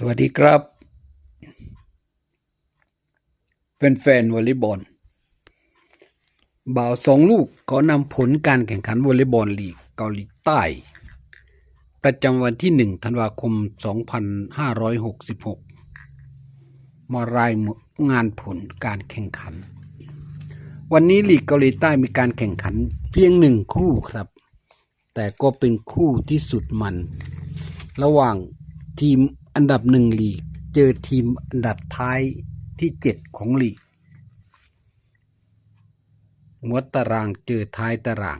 สวัสดีครับแฟนๆวอลเลย์บอลบ่าวสองลูกขอนำผลการแข่งขันวอลเลย์บอลลีกเกาหลีใต้ ประจำวันที่ 1 ธันวาคม 2566 มารายงานผลการแข่งขัน วันนี้ลีกเกาหลีใต้มีการแข่งขันเพียงหนึ่งคู่ครับ แต่ก็เป็นคู่ที่สุดมัน ระหว่างทีมอันดับหนึ่งลีก เจอทีมอันดับท้ายที่เจ็ดของลีกหัวตารางเจอท้ายตาราง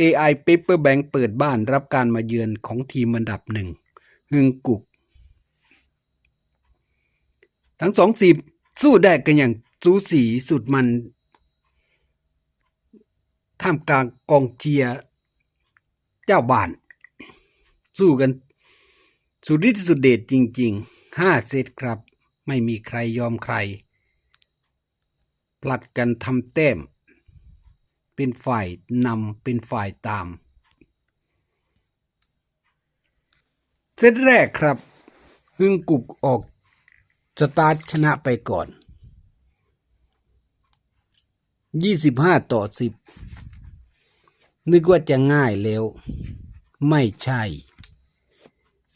AI Paper Bank เปิดบ้านรับการมาเยือนของทีมอันดับหนึ่งฮึงกุก ทั้งสองสีมสู้ได้กันอย่างสูสีสุดมัน ท่ามกลางกองเชียร์ เจ้าบ้าน สู้กัน สุดฤทธิ์สุดเดชจริงๆห้าเซตครับ ไม่มีใครยอมใครผลัดกันทำแต้ม เป็นฝ่ายนำเป็นฝ่ายตาม เซตแรกครับ ฮึงกุกออกสตาร์ทชนะไปก่อน 25 ต่อ 10 นึกว่าจะง่ายแล้ว ไม่ใช่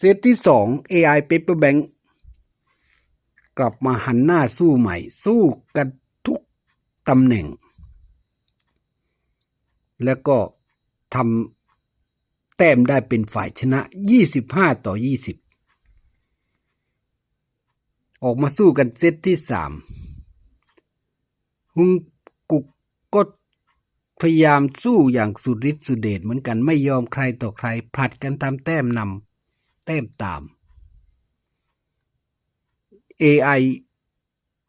เซตที่สอง AI Paper Bank กลับมาหันหน้าสู้ใหม่ สู้กันทุกตำแหน่ง แล้วก็ทำแต้มได้เป็นฝ่ายชนะ 25 ต่อ 20 ออกมาสู้กันเซตที่สามฮุงกุกก็พยายามสู้อย่างสุดฤทธิ์สุดเดชเหมือนกันไม่ยอมใครต่อใครผลัดกันทำแต้มนำ ต้มตาม AI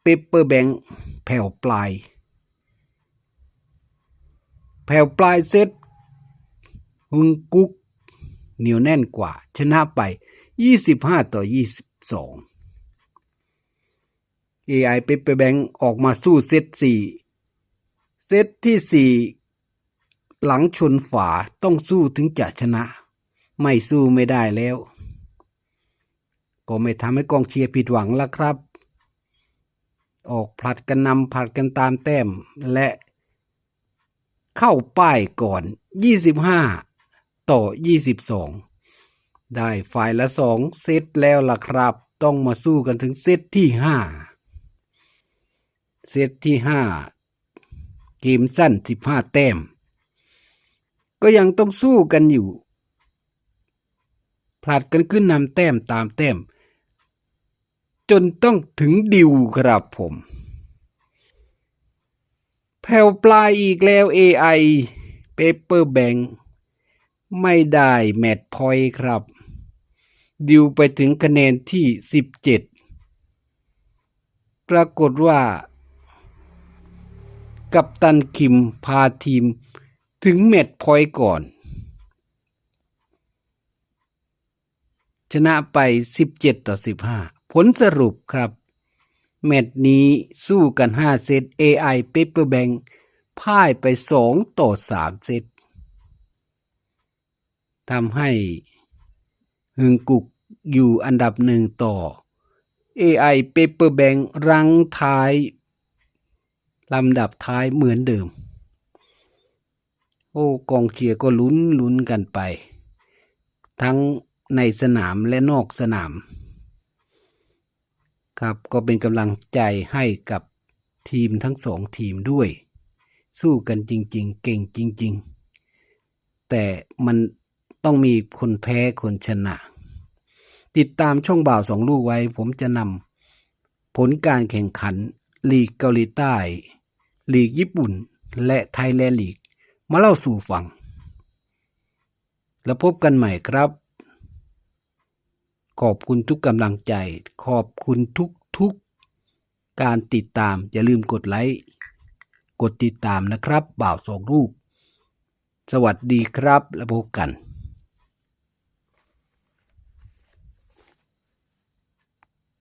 Paper Bank แผ่วปลาย แผ่วปลายเซตฮุงกุกเหนียวแน่นกว่า ชนะไป 25 ต่อ 22 AI Paper Bank ออกมาสู้เซต4เซตที่ 4 หลังชนฝาต้องสู้ถึงจะชนะ ไม่สู้ไม่ได้แล้ว ก็ไม่ทำให้กองเชียร์ผิดหวังแล้วครับ ออกผลัดกันนำผลัดกันตามแต้มและเข้าป้ายก่อน 25 ต่อ 22 ได้ฝ่ายละสองเซตแล้วล่ะครับ ต้องมาสู้กันถึงเซตที่ 5 เซตที่ 5 เกมสั้น 15 แต้ม ก็ยังต้องสู้กันอยู่ผลัดกันขึ้นนำแต้มตามแต้ม จนต้องถึงดิวครับผม แผ่วปลายอีกแล้ว AI Paper Bank ไม่ได้แมตช์พอยครับ ดิวไปถึงคะแนนที่ 17 ปรากฏว่า กัปตันคิมพาทีมถึงแมตช์พอยก่อน ชนะไป 17 ต่อ 15 ผลสรุปครับ แมตช์นี้สู้กัน 5 เซต AI Paper Bank พ่ายไป 2 ต่อ 3 เซตทำให้ฮึงกุกอยู่อันดับหนึ่งต่อ AI Paper Bank รังท้ายลำดับท้ายเหมือนเดิม โอ้กองเชียร์ก็ลุ้นลุ้นกันไป ทั้งในสนามและนอกสนาม ครับก็เป็นกำลังใจให้กับทีมทั้งสองทีมด้วย สู้กันจริง ๆ เก่งจริง ๆ แต่มันต้องมีคนแพ้คนชนะ ติดตามช่องบ่าวสองลูกไว้ ผมจะนำผลการแข่งขันลีกเกาหลีใต้ ลีกญี่ปุ่น และไทยแลนด์ลีก มาเล่าสู่ฟัง แล้วพบกันใหม่ครับ ขอบคุณทุกกำลังใจ ขอบคุณทุกทุกๆการติดตาม อย่าลืมกดไลค์ กดติดตามนะครับ บ่าวสองลูก สวัสดีครับ แล้วพบกัน